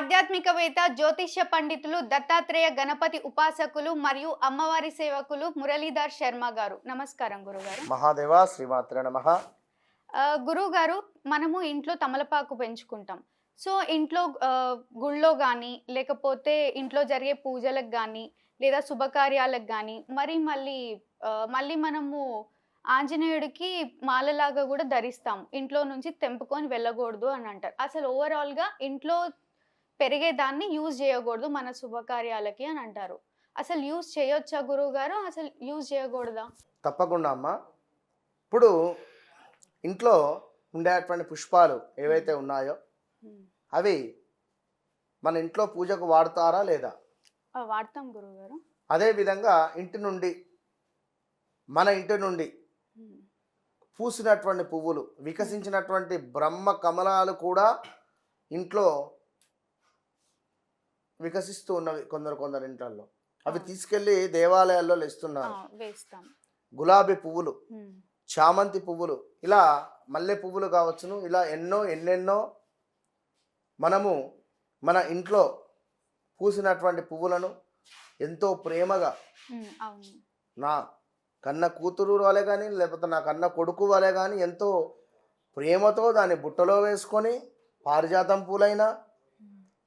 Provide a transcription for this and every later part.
ఆధ్యాత్మికవేత్త జ్యోతిష్య పండితులు దత్తాత్రేయ గణపతి ఉపాసకులు మరియు అమ్మవారి సేవకులు మురళీధర్ శర్మ గారు. నమస్కారం గురుగారు. మహాదేవ శ్రీమాత్ర నమ. ఆ, గురువు గారు మనము ఇంట్లో తమలపాకు పెంచుకుంటాం. సో ఇంట్లో గుళ్ళో కానీ లేకపోతే ఇంట్లో జరిగే పూజలకు కానీ లేదా శుభకార్యాలకు కానీ మరి మళ్ళీ మళ్ళీ మనము ఆంజనేయుడికి మాలలాగా కూడా ధరిస్తాం. ఇంట్లో నుంచి తెంపుకొని వెళ్ళకూడదు అని అంటారు. అసలు ఓవరాల్గా ఇంట్లో పెరిగేదాన్ని యూజ్ చేయకూడదు మన శుభకార్యాలకి అని అంటారు. అసలు యూజ్ చేయొచ్చా గురువు గారు అసలు యూజ్ చేయకూడదా? తప్పకుండా అమ్మ. ఇప్పుడు ఇంట్లో ఉండేటువంటి పుష్పాలు ఏవైతే ఉన్నాయో అవి మన ఇంట్లో పూజకు వాడతారా లేదా? వాడతాం గురువు గారు అదేవిధంగా ఇంటి నుండి మన ఇంటి నుండి పూసినటువంటి పువ్వులు వికసించినటువంటి బ్రహ్మ కమలాలు కూడా ఇంట్లో వికసిస్తూ ఉన్నవి కొందరు కొందరు ఇంట్లలో అవి ఆ. తీసుకెళ్ళి దేవాలయాల్లో ఇస్తున్నారు వేస్తాం. గులాబీ పువ్వులు చామంతి పువ్వులు ఇలా మల్లె పువ్వులు కావచ్చును. ఇలా ఎన్నో ఎన్నెన్నో మనము మన ఇంట్లో పూసినటువంటి పువ్వులను ఎంతో ప్రేమగా నా కన్న కూతురు వలె కానీ లేకపోతే నా కన్న కొడుకు వలె కానీ ఎంతో ప్రేమతో దాన్ని బుట్టలో వేసుకొని పారిజాతం పూలైనా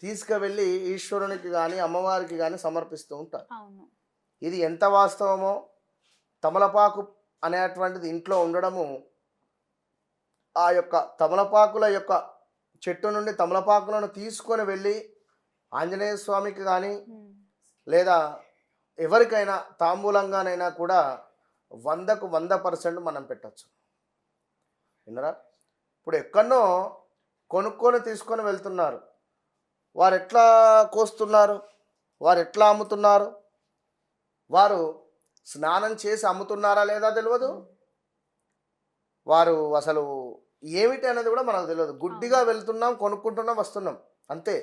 తీసుకువెళ్ళి ఈశ్వరునికి కానీ అమ్మవారికి కానీ సమర్పిస్తూ ఉంటారు. ఇది ఎంత వాస్తవమో తమలపాకు అనేటువంటిది ఇంట్లో ఉండడము ఆ యొక్క తమలపాకుల యొక్క చెట్టు నుండి తమలపాకులను తీసుకొని వెళ్ళి ఆంజనేయ స్వామికి కానీ లేదా ఎవరికైనా తాంబూలంగానైనా కూడా వందకు వంద పర్సెంట్ మనం పెట్టచ్చు. విన్నరా? ఇప్పుడు ఎక్కడనో కొనుక్కొని తీసుకొని వెళ్తున్నారు. వారు ఎట్లా కోస్తున్నారు? వారు ఎట్లా అమ్ముతున్నారు? వారు స్నానం చేసి అమ్ముతున్నారా లేదా తెలియదు వారు అసలు ఏమిటి అనేది కూడా మనకు తెలియదు గుడ్డిగా వెళ్తున్నాం కొనుక్కుంటున్నాం వస్తున్నాం. అంతే.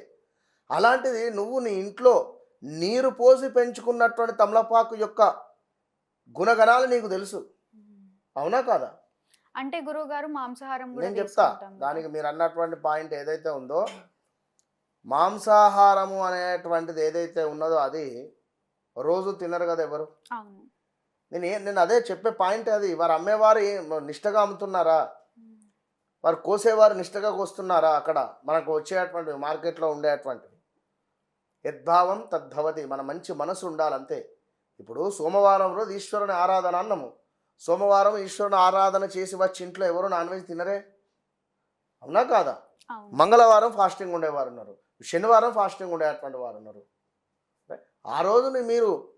అలాంటిది నువ్వు నీ ఇంట్లో నీరు పోసి పెంచుకున్నటువంటి తమలపాకు యొక్క గుణగణాలు నీకు తెలుసు. అవునా కాదా? అంటే గురువు గారు మాంసాహారం నేను చెప్తా. దానికి మీరు అన్నటువంటి పాయింట్ ఏదైతే ఉందో మాంసాహారము అనేటువంటిది ఏదైతే ఉన్నదో అది రోజు తినరు కదా ఎవరు? నేను నేను అదే చెప్పే పాయింట్ అది. వారు అమ్మేవారు నిష్టగా అమ్ముతున్నారా? వారు కోసేవారు నిష్టగా కోస్తున్నారా? అక్కడ మనకు వచ్చేటువంటి మార్కెట్లో ఉండేటువంటివి యద్భావం తద్భవతి. మన మంచి మనసు ఉండాలంతే ఇప్పుడు సోమవారం రోజు ఈశ్వరుని ఆరాధన అన్నము. సోమవారం ఈశ్వరుని ఆరాధన చేసి వచ్చి ఇంట్లో ఎవరు నాన్ వెజ్ తినరే? అవునా కాదా? మంగళవారం ఫాస్టింగ్ ఉండేవారు ఉన్నారు శనివారం ఫాస్టింగ్ ఉండేటువంటి వారు ఉన్నారు. ఆ రోజుని మీరు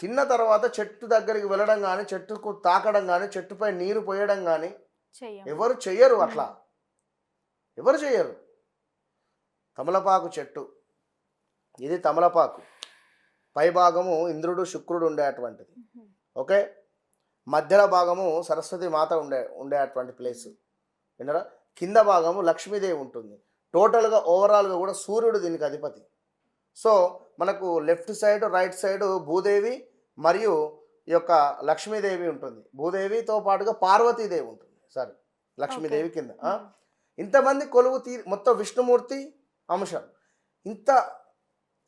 తిన్న తర్వాత చెట్టు దగ్గరికి వెళ్ళడం కానీ చెట్టుకు తాకడం కానీ చెట్టుపై నీరు పోయడం కానీ ఎవరు చెయ్యరు అట్లా. ఎవరు చెయ్యరు. తమలపాకు చెట్టు. ఇది తమలపాకు. పై భాగము ఇంద్రుడు శుక్రుడు ఉండేటువంటిది ఓకే? మధ్యలో భాగము సరస్వతి మాత ఉండే ఉండేటువంటి ప్లేస్. విన్నరా? కింద భాగము లక్ష్మీదేవి ఉంటుంది. టోటల్గా ఓవరాల్గా కూడా సూర్యుడు దీనికి అధిపతి. సో మనకు left side right side Bhudevi మరియు ఈ యొక్క లక్ష్మీదేవి ఉంటుంది. భూదేవితో పాటుగా పార్వతీదేవి ఉంటుంది. సారీ లక్ష్మీదేవి కింద. ఇంతమంది కొలువు తీ మొత్తం విష్ణుమూర్తి అంశం. ఇంత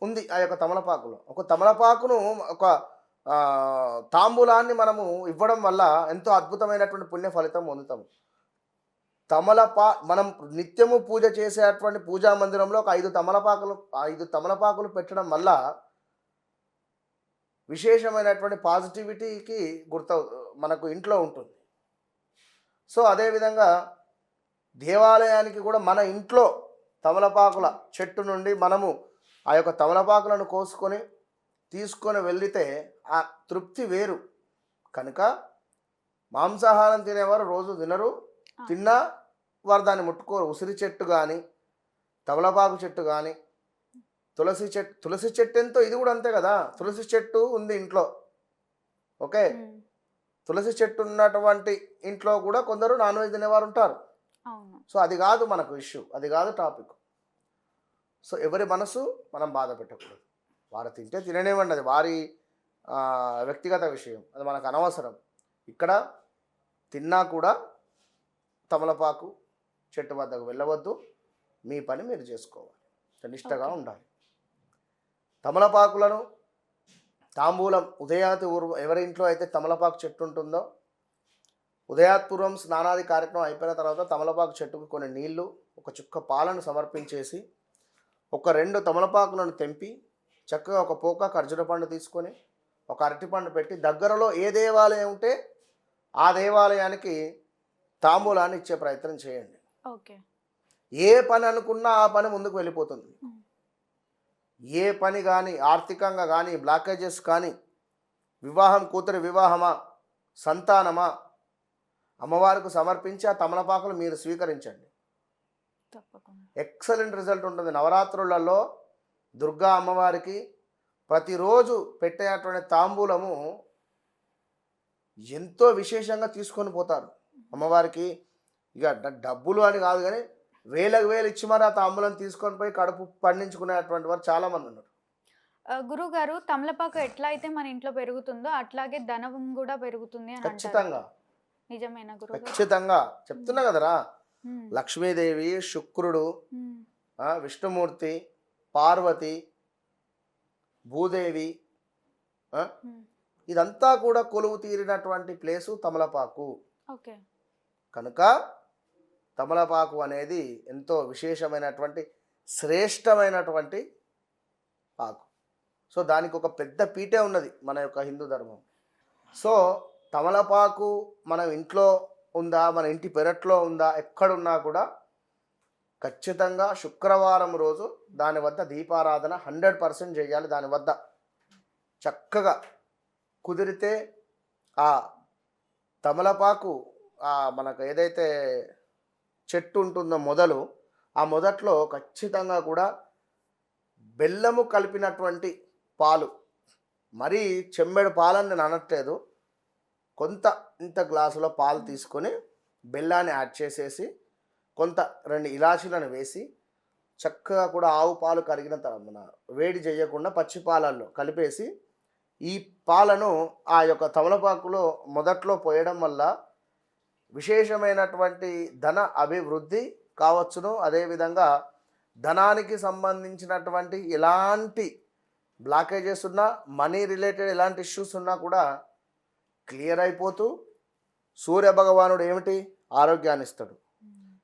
ఉంది ఆ యొక్క తమలపాకులో. ఒక తమలపాకును ఒక తాంబూలాన్ని మనము ఇవ్వడం వల్ల ఎంతో అద్భుతమైనటువంటి పుణ్య ఫలితం పొందుతాము. తమలపా మనం నిత్యము పూజ చేసేటువంటి పూజా మందిరంలో ఒక ఐదు తమలపాకులు ఐదు తమలపాకులు పెట్టడం వల్ల విశేషమైనటువంటి పాజిటివిటీకి గుర్త మనకు ఇంట్లో ఉంటుంది. సో అదేవిధంగా దేవాలయానికి కూడా మన ఇంట్లో తమలపాకుల చెట్టు నుండి మనము ఆ యొక్క తమలపాకులను కోసుకొని తీసుకొని వెళితే ఆ తృప్తి వేరు. కనుక మాంసాహారం తినేవారు రోజు తినరు తిన్నా వారు దాన్ని ముట్టుకోరు ఉసిరి చెట్టు కానీ తమలపాకు చెట్టు కానీ తులసి చెట్టు తులసి చెట్టు ఎంతో ఇది కూడా అంతే కదా. తులసి చెట్టు ఉంది ఇంట్లో. ఓకే? తులసి చెట్టు ఉన్నటువంటి ఇంట్లో కూడా కొందరు నాన్ వెజ్ తినేవారు ఉంటారు. సో అది కాదు మనకు ఇష్యూ. అది కాదు టాపిక్. సో ఎవరి మనసు మనం బాధ పెట్టకూడదు. వారు తింటే తిననివ్వండి. అది వారి వ్యక్తిగత విషయం. అది మనకు అనవసరం. ఇక్కడ తిన్నా కూడా తమలపాకు చెట్టు వద్దకు వెళ్ళవద్దు. మీ పని మీరు చేసుకోవాలి. నిష్టగా. ఉండాలి. తమలపాకులను తాంబూలం ఉదయాతి ఊర్వ ఎవరి ఇంట్లో అయితే తమలపాకు చెట్టు ఉంటుందో ఉదయాత్పూర్వం స్నానాది కార్యక్రమం అయిపోయిన తర్వాత తమలపాకు చెట్టుకు కొన్ని నీళ్ళు ఒక చుక్క పాలను సమర్పించేసి ఒక రెండు తమలపాకులను తెంపి చక్కగా ఒక పోక ఖర్జూర పండు తీసుకొని ఒక అరటిపండు పెట్టి దగ్గరలో ఏ దేవాలయం ఉంటే ఆ దేవాలయానికి తాంబూలాన్ని ఇచ్చే ప్రయత్నం చేయండి. ఓకే. ఏ పని అనుకున్నా ఆ పని ముందుకు వెళ్ళిపోతుంది. ఏ పని కానీ ఆర్థికంగా కానీ బ్లాకేజెస్ కానీ వివాహం కూతురి వివాహమా సంతానమా అమ్మవారికి సమర్పించి ఆ తమలపాకులు మీరు స్వీకరించండి. తప్పకుండా. ఎక్సలెంట్ రిజల్ట్ ఉంటుంది. నవరాత్రులలో దుర్గా అమ్మవారికి ప్రతిరోజు పెట్టేటువంటి తాంబూలము ఎంతో విశేషంగా తీసుకొని పోతారు. అమ్మవారికి ఇక డబ్బులు అని కాదు కానీ వేలకు వేలు ఇచ్చి మరి ఆ తాంబూలం తీసుకొని పోయి కడుపు పండించుకునేటువంటి వారు చాలామంది ఉన్నారు. గురువు గారు తమలపాకు ఎట్లా అయితే మన ఇంట్లో పెరుగుతుందో అట్లాగే ధనం కూడా పెరుగుతుంది అని ఖచ్చితంగా. నిజమేనా గారు ఖచ్చితంగా. చెప్తున్నా కదరా? లక్ష్మీదేవి శుక్రుడు విష్ణుమూర్తి పార్వతి భూదేవి ఇదంతా కూడా కొలువు తీరినటువంటి ప్లేసు తమలపాకు. ఓకే. కనుక తమలపాకు అనేది ఎంతో విశేషమైనటువంటి శ్రేష్టమైనటువంటి ఆకు సో దానికి ఒక పెద్ద పీటే ఉన్నది మన యొక్క హిందూ ధర్మం. సో తమలపాకు మనం ఇంట్లో ఉందా మన ఇంటి పెరట్లో ఉందా ఎక్కడున్నా కూడా ఖచ్చితంగా శుక్రవారం రోజు దాని వద్ద దీపారాధన హండ్రెడ్ పర్సెంట్ చేయాలి. దాని వద్ద చక్కగా కుదిరితే ఆ తమలపాకు మనకు ఏదైతే చెట్టు ఉంటుందో మొదలు ఆ మొదట్లో ఖచ్చితంగా కూడా బెల్లము కలిపినటువంటి పాలు మరీ చెమ్మెడు పాలని నేను అనట్లేదు కొంత ఇంత గ్లాసులో పాలు తీసుకొని బెల్లాన్ని యాడ్ చేసేసి కొంత రెండు ఇలాచీలను వేసి చక్కగా కూడా ఆవు పాలు కరిగిన తర్వాత మన వేడి చేయకుండా పచ్చి పాలల్లో కలిపేసి ఈ పాలను ఆ యొక్క తమలపాకులో మొదట్లో పోయడం వల్ల విశేషమైనటువంటి ధన అభివృద్ధి కావచ్చును. అదేవిధంగా ధనానికి సంబంధించినటువంటి ఎలాంటి బ్లాకేజెస్ ఉన్నా మనీ రిలేటెడ్ ఎలాంటి ఇష్యూస్ ఉన్నా కూడా క్లియర్ అయిపోతూ సూర్య భగవానుడు ఏమిటి? ఆరోగ్యాన్ని ఇస్తాడు.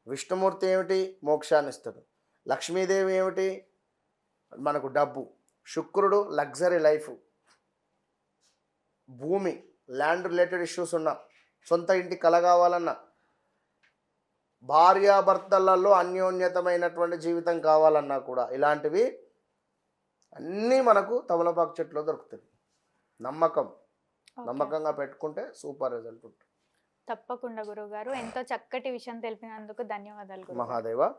విష్ణుమూర్తి ఏమిటి? మోక్షాన్ని ఇస్తాడు. లక్ష్మీదేవి ఏమిటి? మనకు డబ్బు. శుక్రుడు లగ్జరీ లైఫ్. భూమి ల్యాండ్ రిలేటెడ్ ఇష్యూస్ ఉన్నా సొంత ఇంటి కల కావాలన్నా. భార్యాభర్తలలో అన్యోన్యతమైనటువంటి జీవితం కావాలన్నా కూడా ఇలాంటివి అన్నీ మనకు తమలపాకు చెట్లో దొరుకుతుంది నమ్మకం. నమ్మకంగా పెట్టుకుంటే సూపర్ రిజల్ట్ ఉంటుంది. తప్పకుండా గురువు గారు ఎంతో చక్కటి విషయం తెలిపినందుకు ధన్యవాదాలు. మహాదేవ.